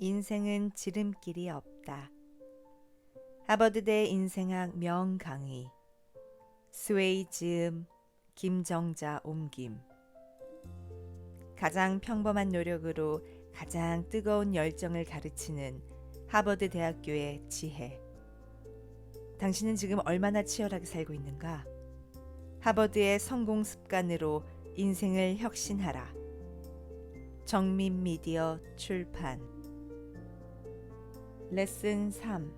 인생은 지름길이 없다. 하버드대 인생학 명 강의 스웨이 즈음 김정자 옮김 가장 평범한 노력으로 가장 뜨거운 열정을 가르치는 하버드 대학교의 지혜. 당신은 지금 얼마나 치열하게 살고 있는가? 하버드의 성공 습관으로 인생을 혁신하라. 정민 미디어 출판. 레슨 3.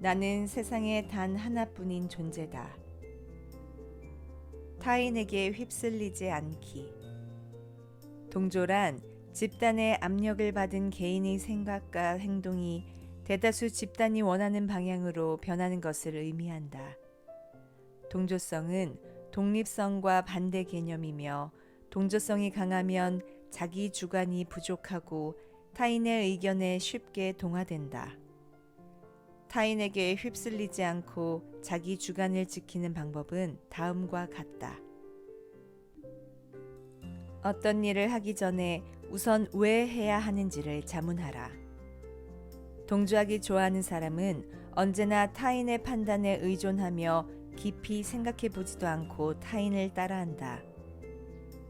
나는 세상에 단 하나뿐인 존재다. 타인에게 휩쓸리지 않기. 동조란 집단의 압력을 받은 개인의 생각과 행동이 대다수 집단이 원하는 방향으로 변하는 것을 의미한다. 동조성은 독립성과 반대 개념이며 동조성이 강하면 자기 주관이 부족하고 타인의 의견에 쉽게 동화된다. 타인에게 휩쓸리지 않고 자기 주관을 지키는 방법은 다음과 같다. 어떤 일을 하기 전에 우선 왜 해야 하는지를 자문하라. 동조하기 좋아하는 사람은 언제나 타인의 판단에 의존하며 깊이 생각해 보지도 않고 타인을 따라한다.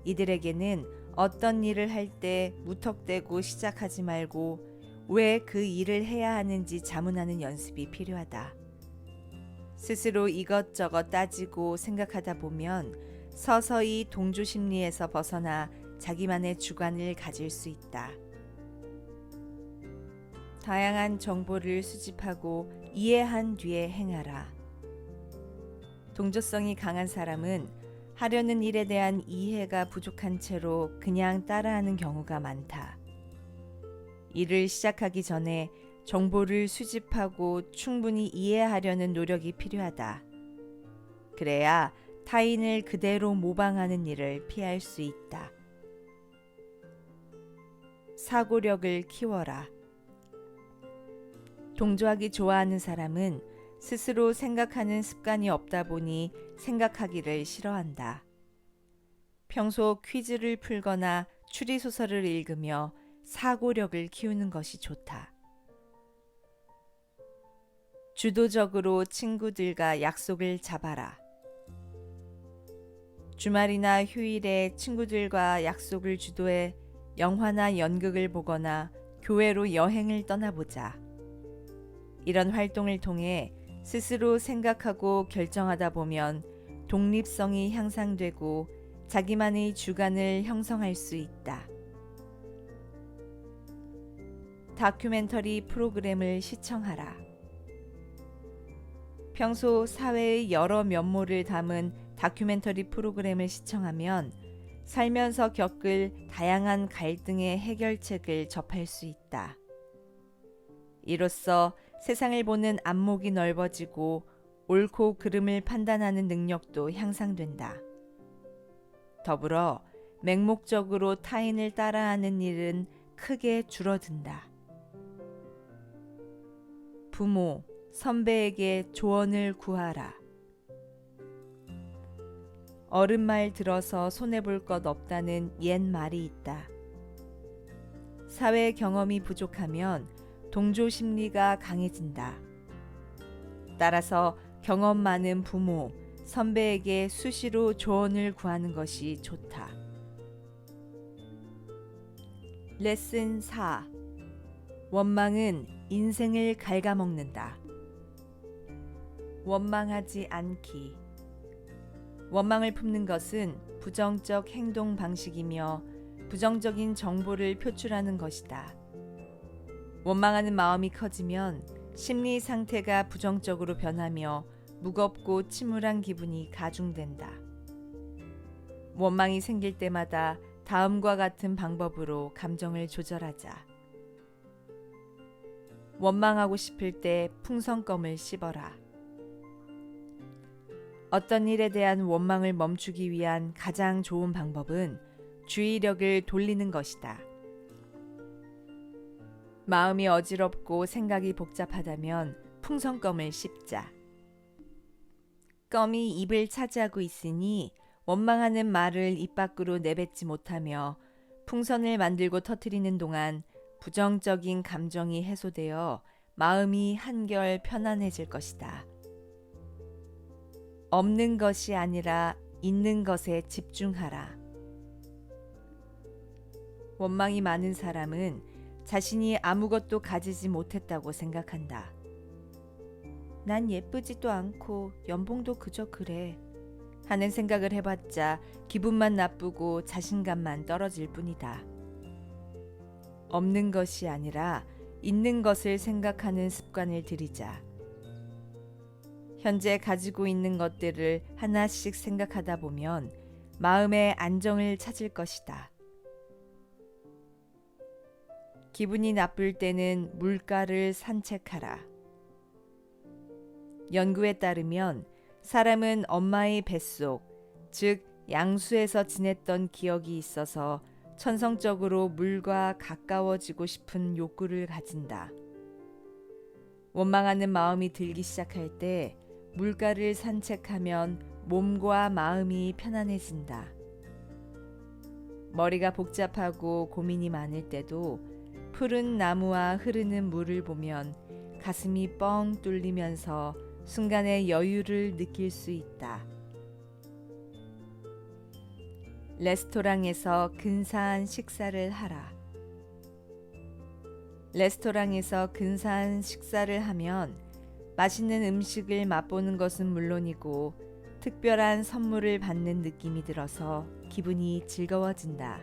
이들에게는 어떤 일을 할 때 무턱대고 시작하지 말고 왜 그 일을 해야 하는지 자문하는 연습이 필요하다. 스스로 이것저것 따지고 생각하다 보면 서서히 동조 심리에서 벗어나 자기만의 주관을 가질 수 있다. 다양한 정보를 수집하고 이해한 뒤에 행하라. 동조성이 강한 사람은 하려는 일에 대한 이해가 부족한 채로 그냥 따라하는 경우가 많다. 일을 시작하기 전에 정보를 수집하고 충분히 이해하려는 노력이 필요하다. 그래야 타인을 그대로 모방하는 일을 피할 수 있다. 사고력을 키워라. 동조하기 좋아하는 사람은 스스로 생각하는 습관이 없다 보니 생각하기를 싫어한다. 평소 퀴즈를 풀거나 추리소설을 읽으며 사고력을 키우는 것이 좋다. 주도적으로 친구들과 약속을 잡아라. 주말이나 휴일에 친구들과 약속을 주도해 영화나 연극을 보거나 교회로 여행을 떠나보자. 이런 활동을 통해 스스로 생각하고 결정하다 보면 독립성이 향상되고 자기만의 주관을 형성할 수 있다. 다큐멘터리 프로그램을 시청하라. 평소 사회의 여러 면모를 담은 다큐멘터리 프로그램을 시청하면 살면서 겪을 다양한 갈등의 해결책을 접할 수 있다. 이로써 세상을 보는 안목이 넓어지고 옳고 그름을 판단하는 능력도 향상된다. 더불어 맹목적으로 타인을 따라하는 일은 크게 줄어든다. 부모, 선배에게 조언을 구하라. 어른 말 들어서 손해볼 것 없다는 옛 말이 있다. 사회 경험이 부족하면 동조 심리가 강해진다. 따라서 경험 많은 부모, 선배에게 수시로 조언을 구하는 것이 좋다. 레슨 4. 원망은 인생을 갉아먹는다. 원망하지 않기. 원망을 품는 것은 부정적 행동 방식이며 부정적인 정보를 표출하는 것이다. 원망하는 마음이 커지면 심리 상태가 부정적으로 변하며 무겁고 침울한 기분이 가중된다. 원망이 생길 때마다 다음과 같은 방법으로 감정을 조절하자. 원망하고 싶을 때 풍선껌을 씹어라. 어떤 일에 대한 원망을 멈추기 위한 가장 좋은 방법은 주의력을 돌리는 것이다. 마음이 어지럽고 생각이 복잡하다면 풍선껌을 씹자. 껌이 입을 차지하고 있으니 원망하는 말을 입 밖으로 내뱉지 못하며 풍선을 만들고 터트리는 동안 부정적인 감정이 해소되어 마음이 한결 편안해질 것이다. 없는 것이 아니라 있는 것에 집중하라. 원망이 많은 사람은 자신이 아무것도 가지지 못했다고 생각한다. 난 예쁘지도 않고 연봉도 그저 그래. 하는 생각을 해봤자 기분만 나쁘고 자신감만 떨어질 뿐이다. 없는 것이 아니라 있는 것을 생각하는 습관을 들이자. 현재 가지고 있는 것들을 하나씩 생각하다 보면 마음의 안정을 찾을 것이다. 기분이 나쁠 때는 물가를 산책하라. 연구에 따르면 사람은 엄마의 뱃속, 즉 양수에서 지냈던 기억이 있어서 천성적으로 물과 가까워지고 싶은 욕구를 가진다. 원망하는 마음이 들기 시작할 때 물가를 산책하면 몸과 마음이 편안해진다. 머리가 복잡하고 고민이 많을 때도 푸른 나무와 흐르는 물을 보면 가슴이 뻥 뚫리면서 순간의 여유를 느낄 수 있다. 레스토랑에서 근사한 식사를 하라. 레스토랑에서 근사한 식사를 하면 맛있는 음식을 맛보는 것은 물론이고 특별한 선물을 받는 느낌이 들어서 기분이 즐거워진다.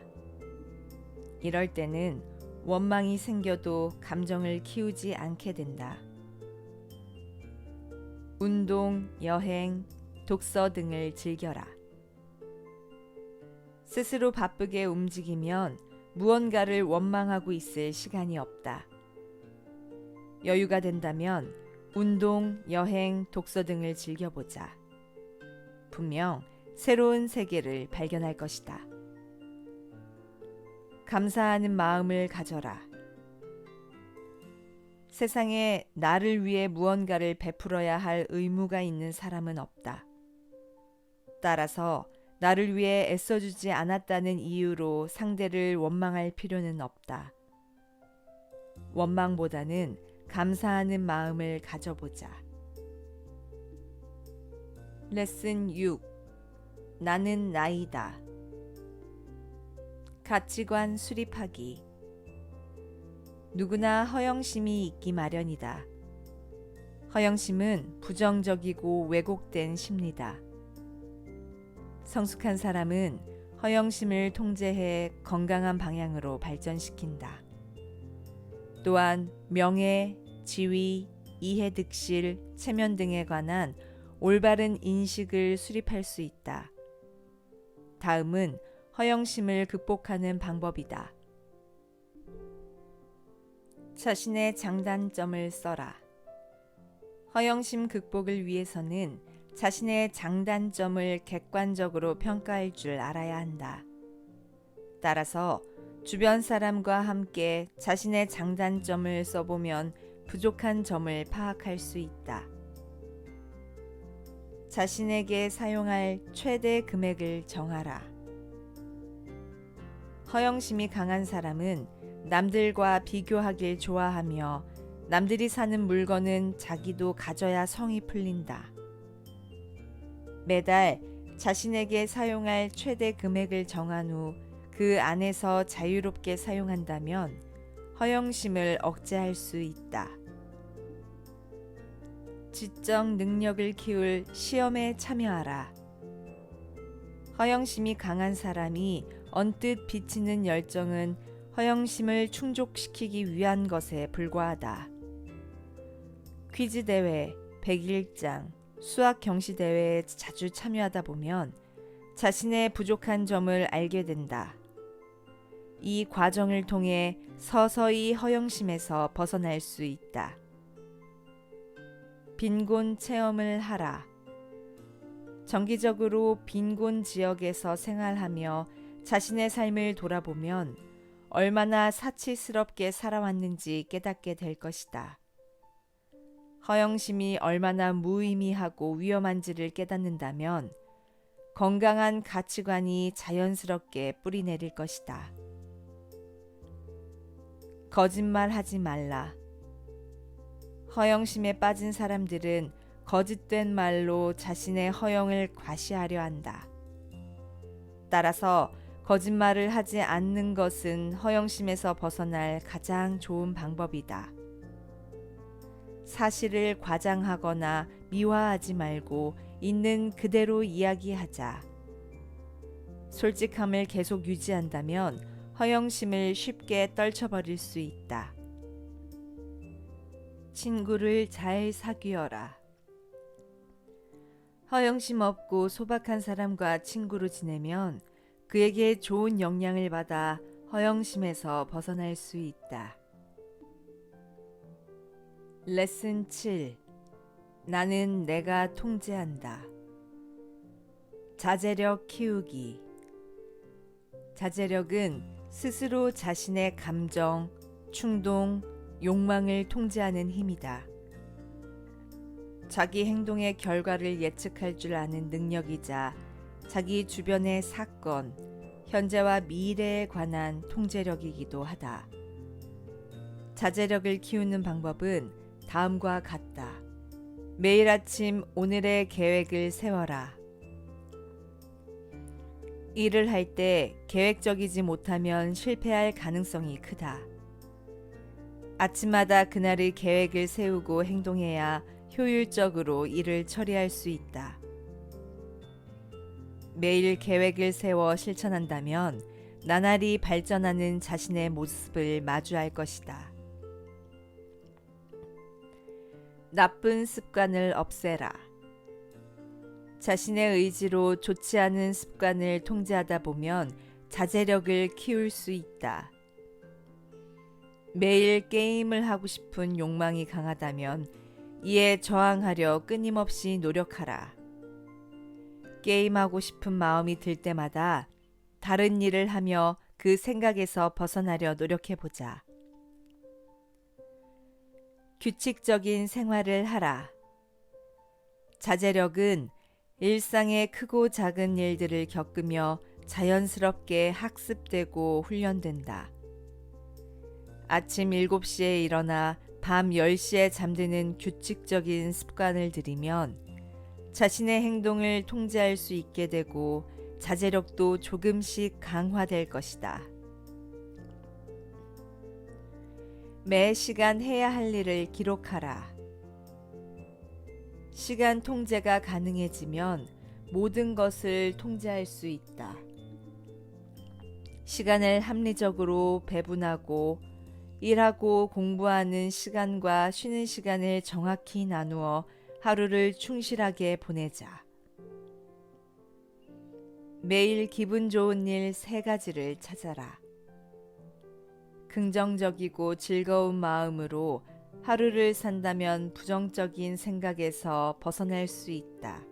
이럴 때는 원망이 생겨도 감정을 키우지 않게 된다. 운동, 여행, 독서 등을 즐겨라. 스스로 바쁘게 움직이면 무언가를 원망하고 있을 시간이 없다. 여유가 된다면 운동, 여행, 독서 등을 즐겨보자. 분명 새로운 세계를 발견할 것이다. 감사하는 마음을 가져라. 세상에 나를 위해 무언가를 베풀어야 할 의무가 있는 사람은 없다. 따라서 나를 위해 애써주지 않았다는 이유로 상대를 원망할 필요는 없다. 원망보다는 감사하는 마음을 가져보자. 레슨 6 나는 나이다. 가치관 수립하기 누구나 허영심이 있기 마련이다. 허영심은 부정적이고 왜곡된 심리다. 성숙한 사람은 허영심을 통제해 건강한 방향으로 발전시킨다. 또한 명예, 지위, 이해득실, 체면 등에 관한 올바른 인식을 수립할 수 있다. 다음은 허영심을 극복하는 방법이다. 자신의 장단점을 써라. 허영심 극복을 위해서는 자신의 장단점을 객관적으로 평가할 줄 알아야 한다. 따라서 주변 사람과 함께 자신의 장단점을 써보면 부족한 점을 파악할 수 있다. 자신에게 사용할 최대 금액을 정하라. 허영심이 강한 사람은 남들과 비교하길 좋아하며 남들이 사는 물건은 자기도 가져야 성이 풀린다. 매달 자신에게 사용할 최대 금액을 정한 후 그 안에서 자유롭게 사용한다면 허영심을 억제할 수 있다. 지적 능력을 키울 시험에 참여하라. 허영심이 강한 사람이 언뜻 비치는 열정은 허영심을 충족시키기 위한 것에 불과하다. 퀴즈 대회, 백일장, 수학 경시 대회에 자주 참여하다 보면 자신의 부족한 점을 알게 된다. 이 과정을 통해 서서히 허영심에서 벗어날 수 있다. 빈곤 체험을 하라. 정기적으로 빈곤 지역에서 생활하며 자신의 삶을 돌아보면 얼마나 사치스럽게 살아왔는지 깨닫게 될 것이다. 허영심이 얼마나 무의미하고 위험한지를 깨닫는다면 건강한 가치관이 자연스럽게 뿌리내릴 것이다. 거짓말 하지 말라. 허영심에 빠진 사람들은 거짓된 말로 자신의 허영을 과시하려 한다. 따라서 거짓말을 하지 않는 것은 허영심에서 벗어날 가장 좋은 방법이다. 사실을 과장하거나 미화하지 말고 있는 그대로 이야기하자. 솔직함을 계속 유지한다면 허영심을 쉽게 떨쳐버릴 수 있다. 친구를 잘 사귀어라. 허영심 없고 소박한 사람과 친구로 지내면 그에게 좋은 영향을 받아 허영심에서 벗어날 수 있다. 레슨 7 나는 내가 통제한다. 자제력 키우기 자제력은 스스로 자신의 감정, 충동, 욕망을 통제하는 힘이다. 자기 행동의 결과를 예측할 줄 아는 능력이자 자기 주변의 사건, 현재와 미래에 관한 통제력이기도 하다. 자제력을 키우는 방법은 다음과 같다. 매일 아침 오늘의 계획을 세워라. 일을 할 때 계획적이지 못하면 실패할 가능성이 크다. 아침마다 그날의 계획을 세우고 행동해야 효율적으로 일을 처리할 수 있다. 매일 계획을 세워 실천한다면 나날이 발전하는 자신의 모습을 마주할 것이다. 나쁜 습관을 없애라. 자신의 의지로 좋지 않은 습관을 통제하다 보면 자제력을 키울 수 있다. 매일 게임을 하고 싶은 욕망이 강하다면 이에 저항하려 끊임없이 노력하라. 게임하고 싶은 마음이 들 때마다 다른 일을 하며 그 생각에서 벗어나려 노력해 보자. 규칙적인 생활을 하라. 자제력은 일상의 크고 작은 일들을 겪으며 자연스럽게 학습되고 훈련된다. 아침 7시에 일어나 밤 10시에 잠드는 규칙적인 습관을 들이면 자신의 행동을 통제할 수 있게 되고 자제력도 조금씩 강화될 것이다. 매 시간 해야 할 일을 기록하라. 시간 통제가 가능해지면 모든 것을 통제할 수 있다. 시간을 합리적으로 배분하고 일하고 공부하는 시간과 쉬는 시간을 정확히 나누어 하루를 충실하게 보내자. 매일 기분 좋은 일 세 가지를 찾아라. 긍정적이고 즐거운 마음으로 하루를 산다면 부정적인 생각에서 벗어날 수 있다.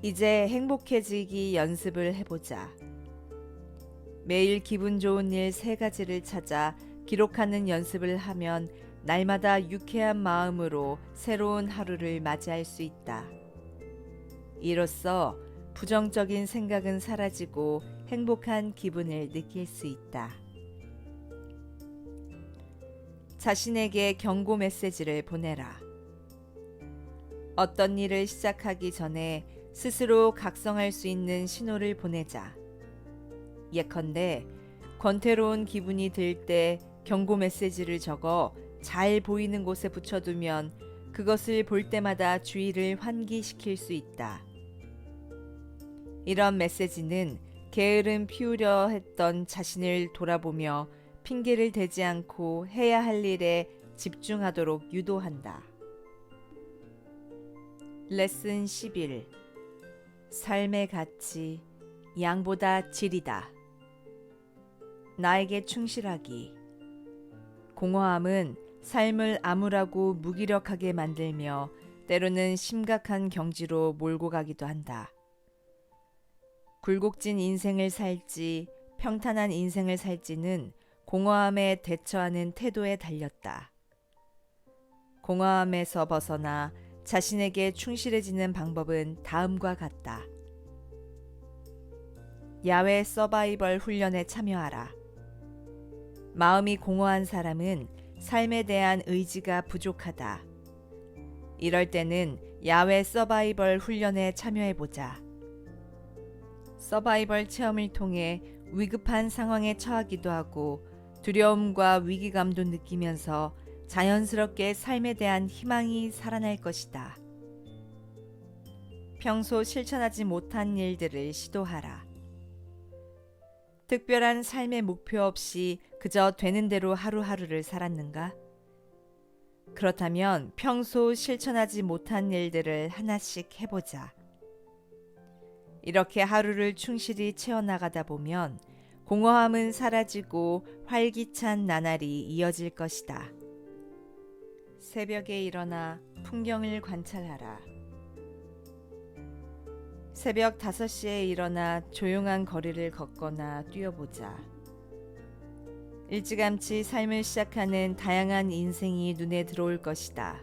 이제 행복해지기 연습을 해보자. 매일 기분 좋은 일 세 가지를 찾아 기록하는 연습을 하면 날마다 유쾌한 마음으로 새로운 하루를 맞이할 수 있다. 이로써 부정적인 생각은 사라지고 행복한 기분을 느낄 수 있다. 자신에게 경고 메시지를 보내라. 어떤 일을 시작하기 전에 스스로 각성할 수 있는 신호를 보내자. 예컨대 권태로운 기분이 들 때 경고 메시지를 적어 잘 보이는 곳에 붙여두면 그것을 볼 때마다 주의를 환기시킬 수 있다. 이런 메시지는 게으름 피우려 했던 자신을 돌아보며 핑계를 대지 않고 해야 할 일에 집중하도록 유도한다. 레슨 11 삶의 가치 양보다 질이다. 나에게 충실하기 공허함은 삶을 암울하고 무기력하게 만들며 때로는 심각한 경지로 몰고 가기도 한다. 굴곡진 인생을 살지 평탄한 인생을 살지는 공허함에 대처하는 태도에 달렸다. 공허함에서 벗어나 자신에게 충실해지는 방법은 다음과 같다. 야외 서바이벌 훈련에 참여하라. 마음이 공허한 사람은 삶에 대한 의지가 부족하다. 이럴 때는 야외 서바이벌 훈련에 참여해 보자. 서바이벌 체험을 통해 위급한 상황에 처하기도 하고 두려움과 위기감도 느끼면서 자연스럽게 삶에 대한 희망이 살아날 것이다. 평소 실천하지 못한 일들을 시도하라. 특별한 삶의 목표 없이 그저 되는 대로 하루하루를 살았는가? 그렇다면 평소 실천하지 못한 일들을 하나씩 해보자. 이렇게 하루를 충실히 채워나가다 보면 공허함은 사라지고 활기찬 나날이 이어질 것이다. 새벽에 일어나 풍경을 관찰하라. 새벽 5시에 일어나 조용한 거리를 걷거나 뛰어보자. 일찌감치 삶을 시작하는 다양한 인생이 눈에 들어올 것이다.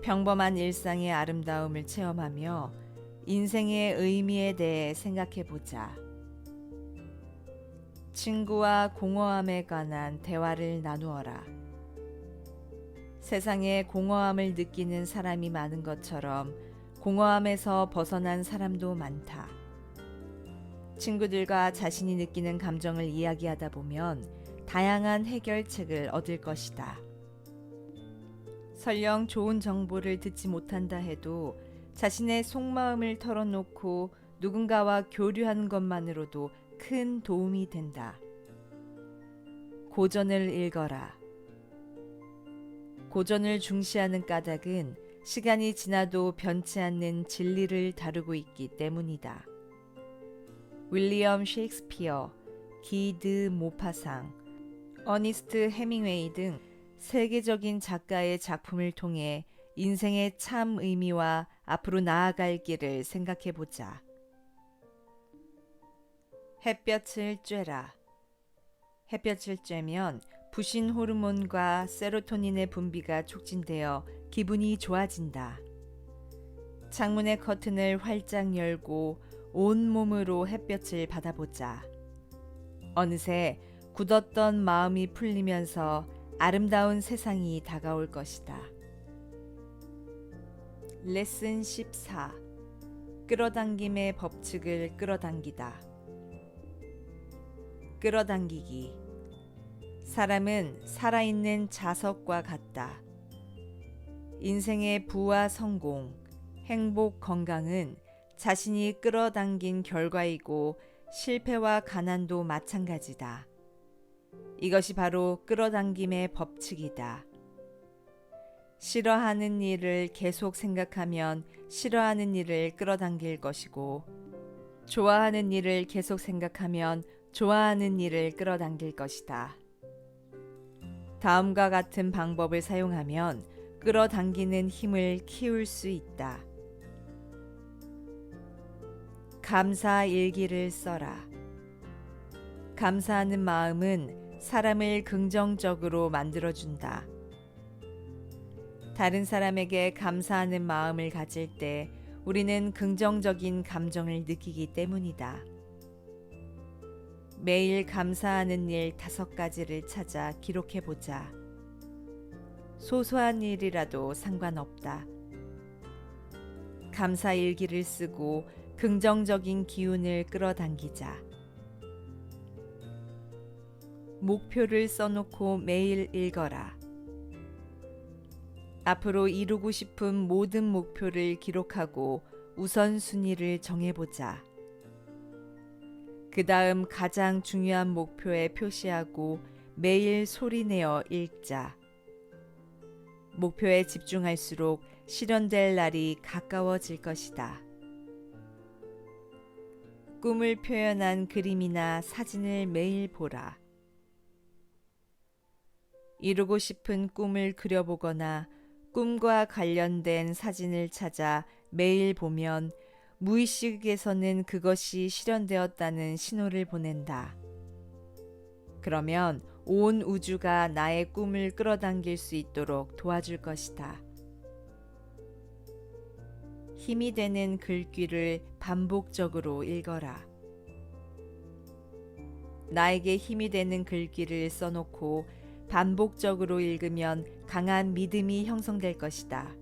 평범한 일상의 아름다움을 체험하며 인생의 의미에 대해 생각해 보자. 친구와 공허함에 관한 대화를 나누어라. 세상에 공허함을 느끼는 사람이 많은 것처럼 공허함에서 벗어난 사람도 많다. 친구들과 자신이 느끼는 감정을 이야기하다 보면 다양한 해결책을 얻을 것이다. 설령 좋은 정보를 듣지 못한다 해도 자신의 속마음을 털어놓고 누군가와 교류하는 것만으로도 큰 도움이 된다. 고전을 읽어라. 고전을 중시하는 까닭은 시간이 지나도 변치 않는 진리를 다루고 있기 때문이다. 윌리엄 셰익스피어, 기드 모파상, 어니스트 해밍웨이 등 세계적인 작가의 작품을 통해 인생의 참 의미와 앞으로 나아갈 길을 생각해 보자. 햇볕을 쬐라. 햇볕을 쬐면 부신 호르몬과 세로토닌의 분비가 촉진되어 기분이 좋아진다. 창문의 커튼을 활짝 열고 온 몸으로 햇볕을 받아보자. 어느새 굳었던 마음이 풀리면서 아름다운 세상이 다가올 것이다. 레슨 14 끌어당김의 법칙을 끌어당기다. 끌어당기기 사람은 살아있는 자석과 같다. 인생의 부와 성공, 행복, 건강은 자신이 끌어당긴 결과이고 실패와 가난도 마찬가지다. 이것이 바로 끌어당김의 법칙이다. 싫어하는 일을 계속 생각하면 싫어하는 일을 끌어당길 것이고, 좋아하는 일을 계속 생각하면 좋아하는 일을 끌어당길 것이다. 다음과 같은 방법을 사용하면 끌어당기는 힘을 키울 수 있다. 감사 일기를 써라. 감사하는 마음은 사람을 긍정적으로 만들어준다. 다른 사람에게 감사하는 마음을 가질 때 우리는 긍정적인 감정을 느끼기 때문이다. 매일 감사하는 일 다섯 가지를 찾아 기록해 보자. 소소한 일이라도 상관없다. 감사 일기를 쓰고 긍정적인 기운을 끌어당기자. 목표를 써놓고 매일 읽어라. 앞으로 이루고 싶은 모든 목표를 기록하고 우선순위를 정해보자. 그 다음 가장 중요한 목표에 표시하고 매일 소리내어 읽자. 목표에 집중할수록 실현될 날이 가까워질 것이다. 꿈을 표현한 그림이나 사진을 매일 보라. 이루고 싶은 꿈을 그려보거나 꿈과 관련된 사진을 찾아 매일 보면 무의식에서는 그것이 실현되었다는 신호를 보낸다. 그러면 온 우주가 나의 꿈을 끌어당길 수 있도록 도와줄 것이다. 힘이 되는 글귀를 반복적으로 읽어라. 나에게 힘이 되는 글귀를 써놓고 반복적으로 읽으면 강한 믿음이 형성될 것이다.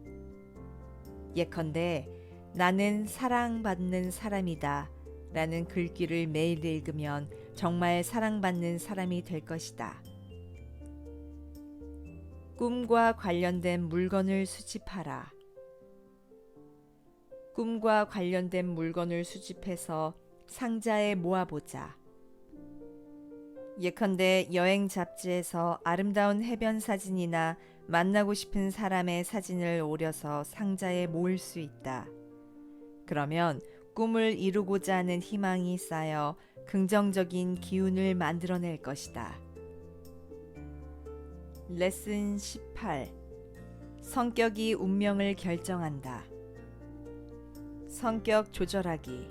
예컨대 나는 사랑받는 사람이다 라는 글귀를 매일 읽으면 정말 사랑받는 사람이 될 것이다. 꿈과 관련된 물건을 수집하라. 꿈과 관련된 물건을 수집해서 상자에 모아보자. 예컨대 여행 잡지에서 아름다운 해변 사진이나 만나고 싶은 사람의 사진을 오려서 상자에 모을 수 있다. 그러면 꿈을 이루고자 하는 희망이 쌓여 긍정적인 기운을 만들어낼 것이다. 레슨 18 성격이 운명을 결정한다. 성격 조절하기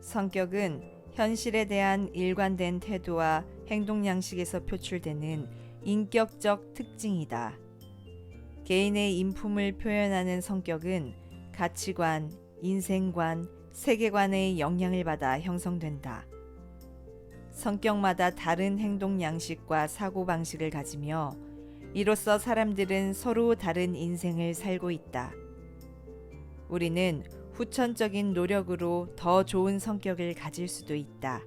성격은 현실에 대한 일관된 태도와 행동 양식에서 표출되는 인격적 특징이다. 개인의 인품을 표현하는 성격은 가치관, 인생관, 세계관의 영향을 받아 형성된다. 성격마다 다른 행동 양식과 사고 방식을 가지며 이로써 사람들은 서로 다른 인생을 살고 있다. 우리는 후천적인 노력으로 더 좋은 성격을 가질 수도 있다.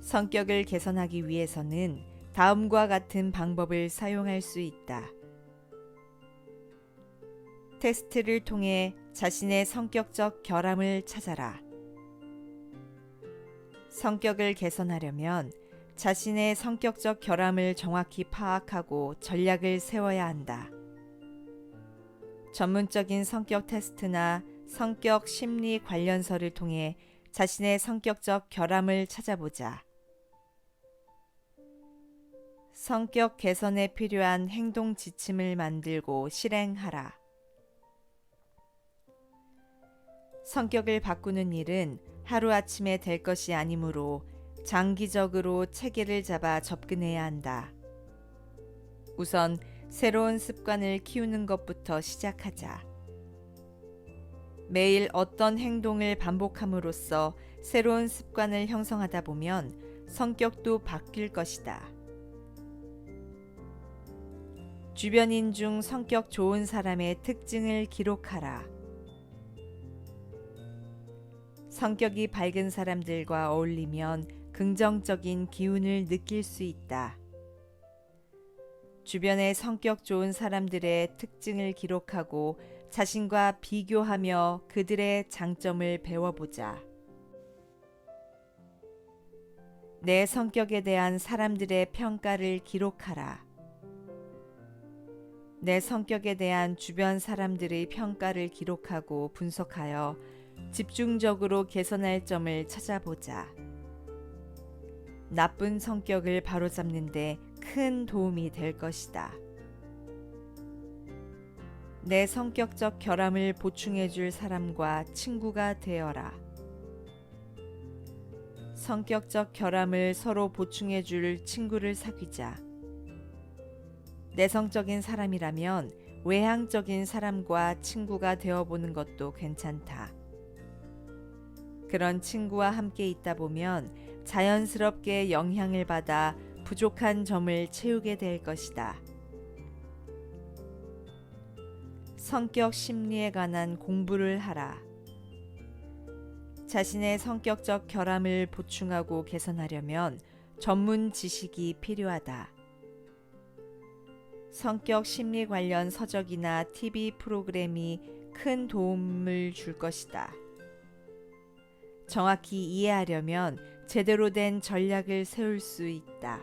성격을 개선하기 위해서는 다음과 같은 방법을 사용할 수 있다. 테스트를 통해 자신의 성격적 결함을 찾아라. 성격을 개선하려면 자신의 성격적 결함을 정확히 파악하고 전략을 세워야 한다. 전문적인 성격 테스트나 성격 심리 관련서를 통해 자신의 성격적 결함을 찾아보자. 성격 개선에 필요한 행동 지침을 만들고 실행하라. 성격을 바꾸는 일은 하루아침에 될 것이 아니므로 장기적으로 체계를 잡아 접근해야 한다. 우선 새로운 습관을 키우는 것부터 시작하자. 매일 어떤 행동을 반복함으로써 새로운 습관을 형성하다 보면 성격도 바뀔 것이다. 주변인 중 성격 좋은 사람의 특징을 기록하라. 성격이 밝은 사람들과 어울리면 긍정적인 기운을 느낄 수 있다. 주변의 성격 좋은 사람들의 특징을 기록하고 자신과 비교하며 그들의 장점을 배워보자. 내 성격에 대한 사람들의 평가를 기록하라. 내 성격에 대한 주변 사람들의 평가를 기록하고 분석하여 집중적으로 개선할 점을 찾아보자. 나쁜 성격을 바로잡는데 큰 도움이 될 것이다. 내 성격적 결함을 보충해 줄 사람과 친구가 되어라. 성격적 결함을 서로 보충해 줄 친구를 사귀자. 내성적인 사람이라면 외향적인 사람과 친구가 되어보는 것도 괜찮다. 그런 친구와 함께 있다 보면 자연스럽게 영향을 받아 부족한 점을 채우게 될 것이다. 성격 심리에 관한 공부를 하라. 자신의 성격적 결함을 보충하고 개선하려면 전문 지식이 필요하다. 성격 심리 관련 서적이나 TV 프로그램이 큰 도움을 줄 것이다. 정확히 이해하려면 제대로 된 전략을 세울 수 있다.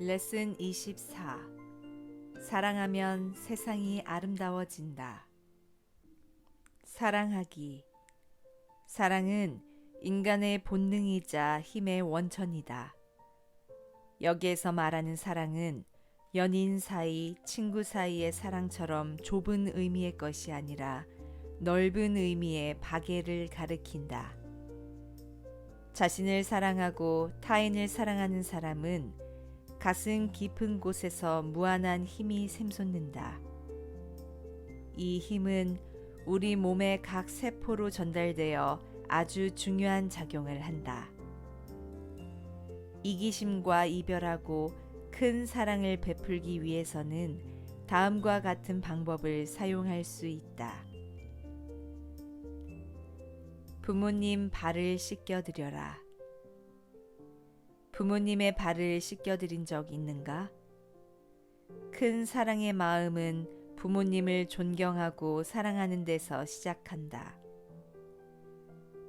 레슨 24 사랑하면 세상이 아름다워진다. 사랑하기 사랑은 인간의 본능이자 힘의 원천이다. 여기에서 말하는 사랑은 연인 사이, 친구 사이의 사랑처럼 좁은 의미의 것이 아니라 넓은 의미의 박애를 가리킨다. 자신을 사랑하고 타인을 사랑하는 사람은 가슴 깊은 곳에서 무한한 힘이 샘솟는다. 이 힘은 우리 몸의 각 세포로 전달되어 아주 중요한 작용을 한다. 이기심과 이별하고 큰 사랑을 베풀기 위해서는 다음과 같은 방법을 사용할 수 있다. 부모님 발을 씻겨드려라. 부모님의 발을 씻겨드린 적 있는가? 큰 사랑의 마음은 부모님을 존경하고 사랑하는 데서 시작한다.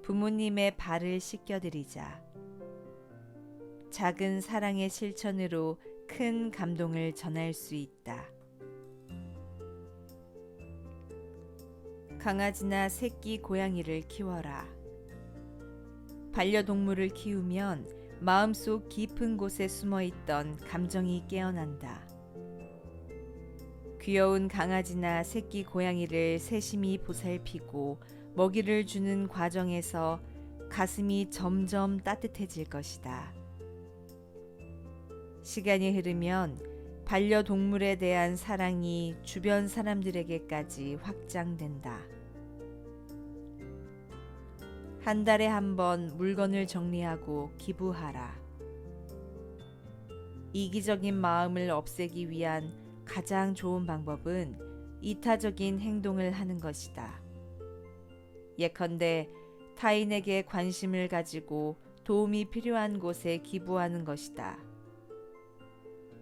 부모님의 발을 씻겨드리자. 작은 사랑의 실천으로 큰 감동을 전할 수 있다. 강아지나 새끼 고양이를 키워라. 반려동물을 키우면 마음속 깊은 곳에 숨어 있던 감정이 깨어난다. 귀여운 강아지나 새끼 고양이를 세심히 보살피고 먹이를 주는 과정에서 가슴이 점점 따뜻해질 것이다. 시간이 흐르면 반려동물에 대한 사랑이 주변 사람들에게까지 확장된다. 한 달에 한 번 물건을 정리하고 기부하라. 이기적인 마음을 없애기 위한 가장 좋은 방법은 이타적인 행동을 하는 것이다. 예컨대 타인에게 관심을 가지고 도움이 필요한 곳에 기부하는 것이다.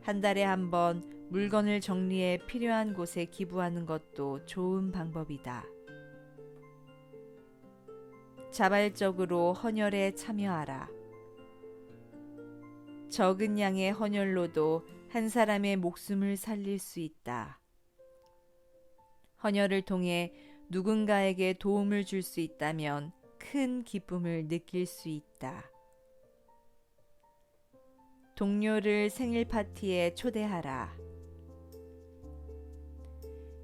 한 달에 한 번 물건을 정리해 필요한 곳에 기부하는 것도 좋은 방법이다. 자발적으로 헌혈에 참여하라. 적은 양의 헌혈로도 한 사람의 목숨을 살릴 수 있다. 헌혈을 통해 누군가에게 도움을 줄 수 있다면 큰 기쁨을 느낄 수 있다. 동료를 생일 파티에 초대하라.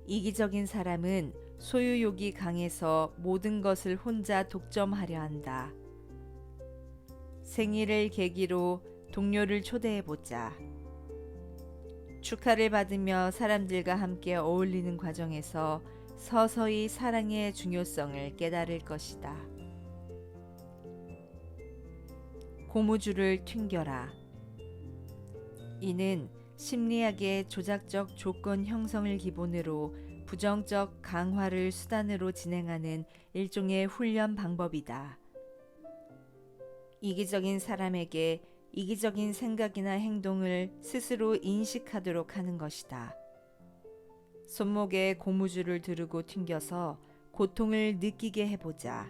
이기적인 사람은 소유욕이 강해서 모든 것을 혼자 독점하려 한다. 생일을 계기로 동료를 초대해 보자. 축하를 받으며 사람들과 함께 어울리는 과정에서 서서히 사랑의 중요성을 깨달을 것이다. 고무줄을 튕겨라. 이는 심리학의 조작적 조건 형성을 기본으로 부정적 강화를 수단으로 진행하는 일종의 훈련 방법이다. 이기적인 사람에게 이기적인 생각이나 행동을 스스로 인식하도록 하는 것이다. 손목에 고무줄을 두르고 튕겨서 고통을 느끼게 해보자.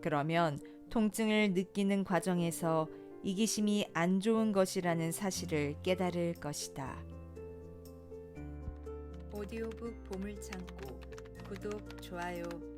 그러면 통증을 느끼는 과정에서 이기심이 안 좋은 것이라는 사실을 깨달을 것이다. 오디오북 보물창고 구독, 좋아요.